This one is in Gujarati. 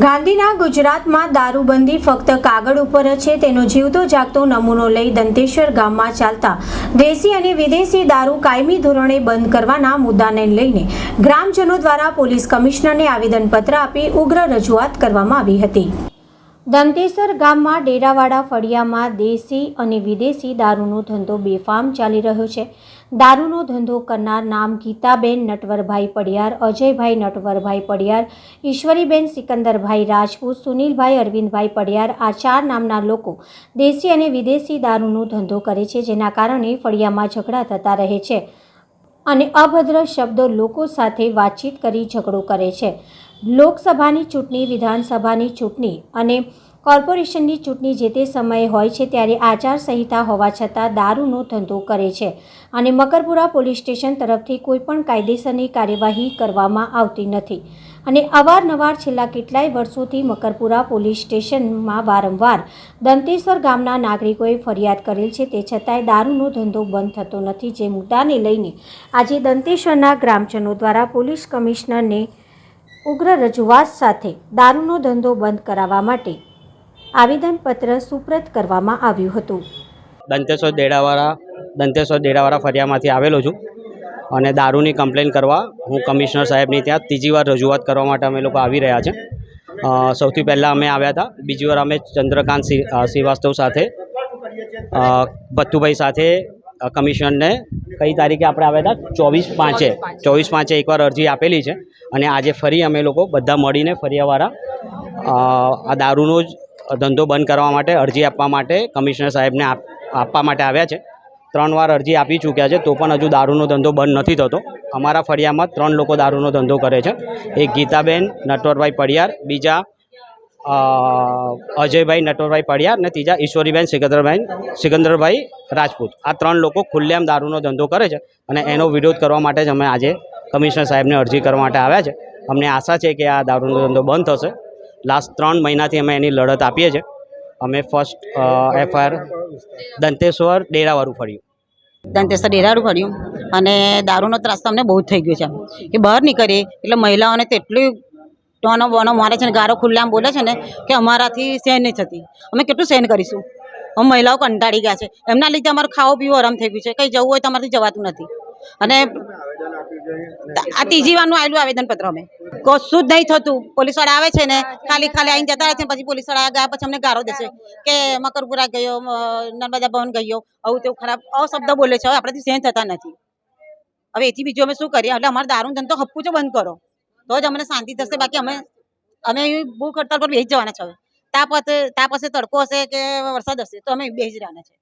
ગાંધીના ગુજરાતમાં દારૂબંધી ફક્ત કાગળ ઉપર છે, તેનો જીવતો જાગતો નમૂનો લઈ દંતેશ્વર ગામમાં ચાલતા દેશી અને વિદેશી દારૂ કાયમી ધોરણે બંધ કરવાના મુદ્દાને લઈને ગ્રામજનો દ્વારા પોલીસ કમિશનરને આવેદનપત્ર આપી ઉગ્ર રજૂઆત કરવામાં આવી હતી. દંતેશ્વર ગામમાં ડેરાવાડા ફળિયામાં દેશી અને વિદેશી દારૂનો ધંધો બેફામ ચાલી રહ્યો છે. દારૂનો ધંધો કરનાર નામ ગીતાબેન નટવરભાઈ પડિયાર, અજયભાઈ નટવરભાઈ પડિયાર, ઈશ્વરીબેન સિકંદરભાઈ રાજપૂત, સુનિલભાઈ અરવિંદભાઈ પડિયાર આ ચાર નામના લોકો દેશી અને વિદેશી દારૂનો ધંધો કરે છે, જેના કારણે ફળિયામાં ઝઘડા થતા રહે છે અને અભદ્ર શબ્દો લોકો સાથે વાતચીત કરી ઝઘડો કરે છે. લોકસભાની ચૂંટણી, વિધાનસભાની ચૂંટણી અને કોર્પોરેશનની ચૂંટણી જે તે સમયે હોય છે ત્યારે આચારસંહિતા હોવા છતાં દારૂનો ધંધો કરે છે અને મકરપુરા પોલીસ સ્ટેશન તરફથી કોઈપણ કાયદેસરની કાર્યવાહી કરવામાં આવતી નથી. અને અવારનવાર છેલ્લા કેટલાય વર્ષોથી મકરપુરા પોલીસ સ્ટેશનમાં વારંવાર દંતેશ્વર ગામના નાગરિકોએ ફરિયાદ કરેલ છે. તે છતાંય દારૂનો ધંધો બંધ થતો નથી. જે મુદ્દાને લઈને આજે દંતેશ્વરના ગ્રામજનો દ્વારા પોલીસ કમિશનરને ઉગ્ર રજૂઆત સાથે દારૂનો ધંધો બંધ કરાવવા માટે આવેદનપત્ર સુપ્રત કરવામાં આવ્યું હતું. દંતેશ્વર દેડાવાળા દંતેશ્વર દેડાવાળા ફરિયામાંથી આવેલો છું અને દારૂની કમ્પ્લેન કરવા હું કમિશનર સાહેબની ત્યાં ત્રીજી વાર રજૂઆત કરવા માટે અમે લોકો આવી રહ્યા છે. સૌથી પહેલાં અમે આવ્યા હતા. બીજી વાર અમે ચંદ્રકાંત શ્રી- શ્રીવાસ્તવ સાથે ભત્તુભાઈ સાથે અ, કમિશનરને કઈ તારીખે આપણે આવ્યા હતા? ચોવીસ પાંચે. ચોવીસ પાંચે. એકવાર અરજી આપેલી છે. અને આજે ફરી અમે લોકો બધા મળીને ફરિયાવાળા આ દારૂનો જ ધંધો બંધ કરવા માટે અરજી આપવા માટે કમિશનર સાહેબને આપ આપવા માટે આવ્યા છે. ત્રણ વાર અરજી આપી ચૂક્યા છે તો પણ હજુ દારૂનો ધંધો બંધ નથી થતો. અમારા ફળિયામાં ત્રણ લોકો દારૂનો ધંધો કરે છે. એક ગીતાબેન નટવરભાઈ પડિયાર બીજા અજયભાઈ નટવરભાઈ પડિયા અને ત્રીજા ઈશ્વરીબેન સિકંદરભાઈ સિકંદરભાઈ રાજપૂત. આ ત્રણ લોકો ખુલ્લેઆમ દારૂનો ધંધો કરે છે અને એનો વિરોધ કરવા માટે જ અમે આજે કમિશનર સાહેબને અરજી કરવા માટે આવ્યા છે. અમને આશા છે કે આ દારૂનો ધંધો બંધ થશે. લાસ્ટ ત્રણ મહિનાથી અમે એની લડત આપીએ છીએ. અમે ફર્સ્ટ એફઆઈઆર દંતેશ્વર ડેરાવાળું ફર્યું. દંતેશ્વર ડેરાડું ફર્યું. અને દારૂનો ત્રાસ તમને બહુ થઈ ગયો છે કે બહાર નીકળીએ એટલે મહિલાઓને તો એટલી ટોનો બોનો મારે છે ને ગારો ખુલ્લામ બોલે છે ને કે અમારાથી સહન નહીં થતી. અમે કેટલું સહન કરીશું? અમે મહિલાઓ કંટાળી ગયા છે. એમના લીધે અમારું ખાવું પીવું આરામ થઈ ગયું છે. કંઈ જવું હોય તો અમારાથી જવાતું નથી. અને આ ત્રીજી વારનું આવેલું આવેદનપત્ર અમે. કશું જ નહીં થતું. પોલીસવાળા આવે છે ને, ખાલી ખાલી આવીને જતા રહે છે પછી પોલીસવાળા ગયા, પછી અમને ગારો દેશે કે મકરપુરા ગયો નર્મદા ભવન ગયો, આવું તેવું ખરાબ અશબ્દ બોલે છે. હવે આપણાથી સહન થતા નથી. હવે એથી બીજું અમે શું કરીએ? એટલે અમારે દારૂ ધંધો હપ્પું જ બંધ કરો. તો જ અમને શાંતિ થશે. બાકી અમે અમે અહીં ભૂખ હડતાલ પર બેસી જવાના છે હવે. તાપ હશે તાપ તડકો હશે કે વરસાદ હશે તો અમે બેસી જવાના છે.